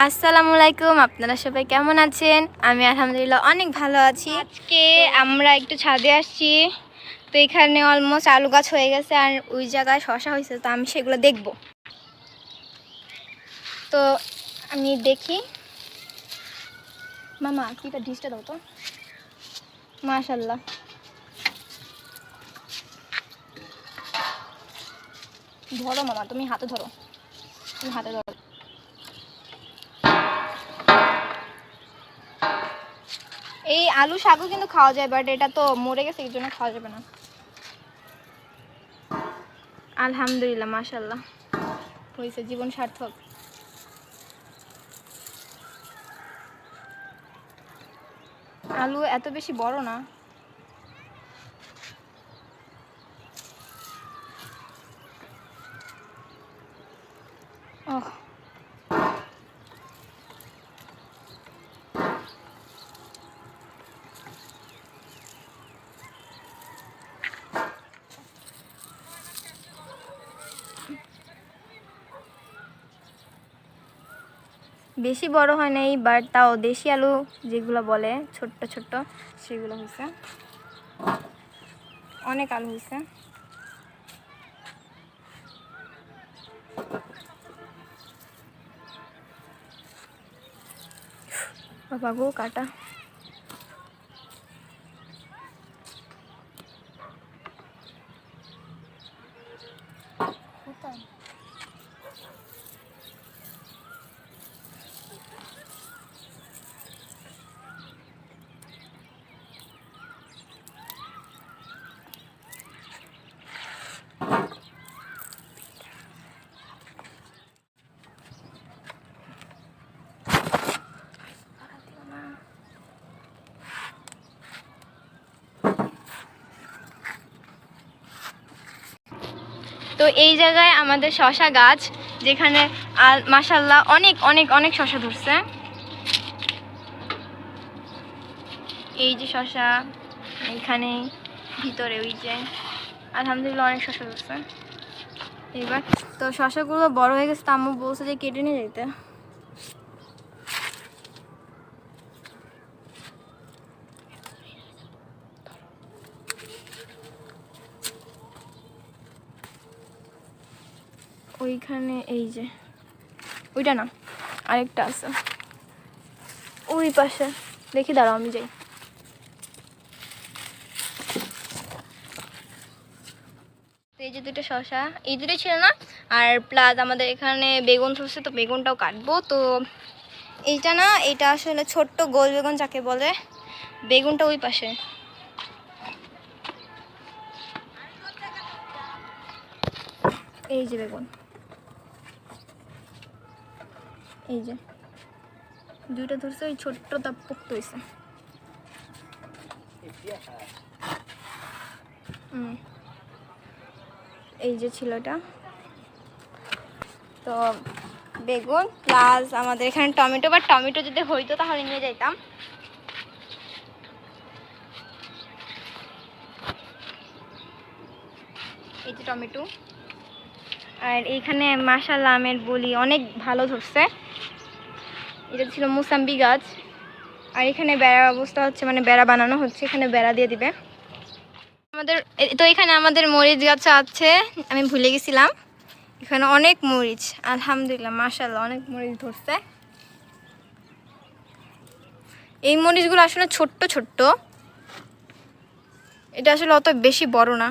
আসসালামু আলাইকুম, আপনারা সবাই কেমন আছেন? আমি আলহামদুলিল্লাহ অনেক ভালো আছি। আজকে আমরা একটু ছাদে আসছি, তো এখানে অলমোস্ট আলু গাছ হয়ে গেছে আর ওই জায়গায় শশা হয়েছে, তো আমি সেগুলো দেখব। তো আমি দেখি। মামা কিটা ডিসটা দাও তো। মাশাল্লাহ ধরো মামা, তুমি হাতে ধরো। তুমি হাতে ধরো। এই আলু শাকও কিন্তু খাওয়া যায় বাট এটা তো মরে গেছে, এই জন্য খাওয়া যাবে না। আলহামদুলিল্লাহ মাশাল্লাহ হয়েছে, জীবন সার্থক। আলু এত বেশি বড় না। বেশি বড় হয় নাই বাট তাও দেশি আলু যেগুলো বলে, ছোট্ট ছোট্ট, সেগুলো হয়েছে। অনেক আলু হয়েছে। বাবা গো, কাটা। তো এই জায়গায় আমাদের শশা গাছ, যেখানে মাসাল্লাহ অনেক অনেক অনেক শশা ধরছে। এই যে শশা, এইখানে, ভিতরে ওই যে, আলহামদুলিল্লাহ অনেক শশা ধরছে। এবার তো শশাগুলো বড় হয়ে গেছে আম্মু বলছে যে কেটে নিয়ে যেতে ওইখানে এই যে, ওইটা না, আরেকটা আছে। ওই পাশে, দেখি দাঁড়াও, আমি যাই। এই যে দুটো শশা এই দুটোই ছিল না? আর প্লাস আমাদের এখানে বেগুন ধরছে, তো বেগুনটাও কাটবো। তো এইটা না এটা আসলে ছোট্ট গোল বেগুন যাকে বলে, বেগুনটা ওই পাশে। এই যে বেগুন। এই যে। দুইটা ধরছে, ওই ছোট্টটা পোক্ত হয়েছে এই যে ছিল এটা। তো বেগুন প্লাস আমাদের এখানে টমেটো বা টমেটো যদি হইতো তাহলে নিয়ে যাইতাম। এই যে টমেটো। আর এইখানে মাশাল্লাহ আমের বলি অনেক ভালো ধরছে। এটা ছিল মুসাম্বি গাছ। আর এখানে বেড়ার অবস্থা হচ্ছে মানে বেড়া বানানো হচ্ছে, এখানে বেড়া দিয়ে দিবে। আমাদের তো এখানে আমাদের মরিচ গাছ আছে, আমি ভুলে গেছিলাম। এখানে অনেক মরিচ, আলহামদুলিল্লাহ মাশাল্লাহ অনেক মরিচ ধরছে। এই মরিচগুলো আসলে ছোট্ট ছোট্ট। এটা আসলে অত বেশি বড় না।